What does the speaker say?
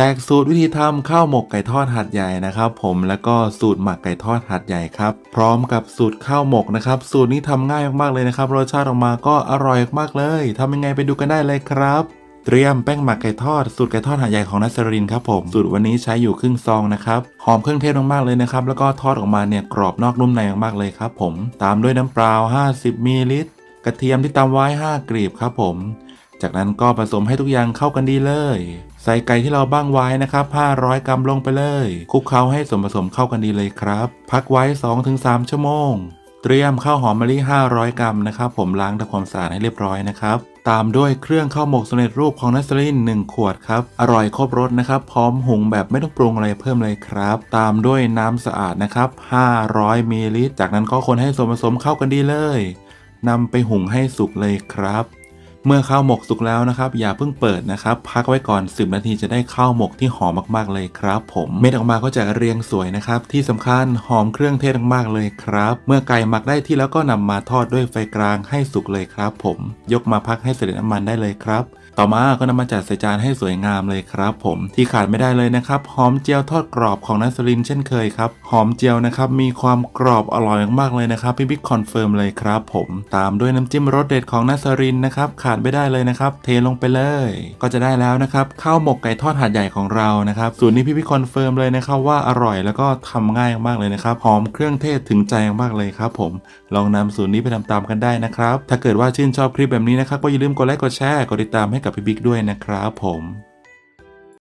แจกสูตรวิธีทำข้าวหมกไก่ทอดหัดใหญ่นะครับผมแล้วก็สูตรหมักไก่ทอดหัดใหญ่ครับพร้อมกับสูตรข้าวหมกนะครับสูตรนี้ทำง่ายมากๆเลยนะครับรสชาติออกมาก็อร่อยมากๆเลยทำยังไงไปดูกันได้เลยครับเตรียมแป้งหมักไก่ทอดสูตรไก่ทอดหัดใหญ่ของนัสรินครับผมสูตรวันนี้ใช้อยู่ครึ่งซองนะครับหอมเครื่องเทศมากๆเลยนะครับแล้วก็ทอดออกมาเนี่ยกรอบนอกนุ่มในมากๆเลยครับผมตามด้วยน้ำเปล่า 50มิลลิลิตรกระเทียมที่ตำไว้ 5กลีบครับผม จากนั้นก็ผสมให้ทุกอย่างเข้ากันดีเลย ใส่ไก่ที่เราบ้างไว้นะครับ 500 กรัมลงไปเลยคลุกเคล้าให้ส่วนผสมเข้ากันดีเลยครับ พักไว้ 2-3 ชั่วโมง เตรียมข้าวหอมมะลิ 500 กรัมนะครับ ผมล้างทำความสะอาดให้เรียบร้อยนะครับตามด้วยเครื่องข้าวหมกสำเร็จรูปของนัสลิน1ขวดครับ อร่อยครบรสนะครับ พร้อมหุงแบบไม่ต้องปรุงอะไรเพิ่มเลยครับ ตามด้วยน้ำสะอาดนะครับ 500มิลลิลิตร จากนั้นก็คนให้ส่วนผสมเข้ากันดีเลยนำไปหุงให้สุกเลยครับ เมื่อข้าวหมกสุกแล้วนะครับ อย่าเพิ่งเปิดนะครับ พักไว้ก่อน 10 นาทีจะได้ข้าวหมกที่หอมมากๆเลยครับผมเม็ดออกมาก็จะเรียงสวยนะครับ ที่สำคัญหอมเครื่องเทศมากๆเลยครับ เมื่อไก่หมักได้ที่แล้วก็นำมาทอดด้วยไฟกลางให้สุกเลยครับ ผม ยกมาพักให้เสด็จน้ำมันได้เลยครับ ต่อมาก็นำมาจัดใส่จานให้สวยงามเลยครับ ผมที่ขาดไม่ได้เลยนะครับหอมเจียวทอดกรอบของนัสลินเช่นเคยครับหอมเจียวนะครับมีความกรอบอร่อยมากๆเลยนะครับพี่บิ๊กคอนเฟิร์มเลยครับ ผมตามด้วยน้ำจิ้มรสเด็ดของนัสลินนะครับขาดไม่ได้เลยนะครับ เทลงไปเลย ก็จะได้แล้วนะครับข้าวหมกไก่ทอดหาดใหญ่ของเรานะครับสูตรนี้พี่พี่คอนเฟิร์มเลยนะครับว่าอร่อยแล้วก็ทำง่ายมากเลยนะครับหอมเครื่องเทศถึงใจมากเลยครับผมลองนำสูตรนี้ไปทำตามกันได้นะครับถ้าเกิดว่าชื่นชอบคลิปแบบนี้นะครับก็อย่าลืมกดไลค์กดแชร์กดติดตามให้กับพี่บิ๊กด้วยนะครับผม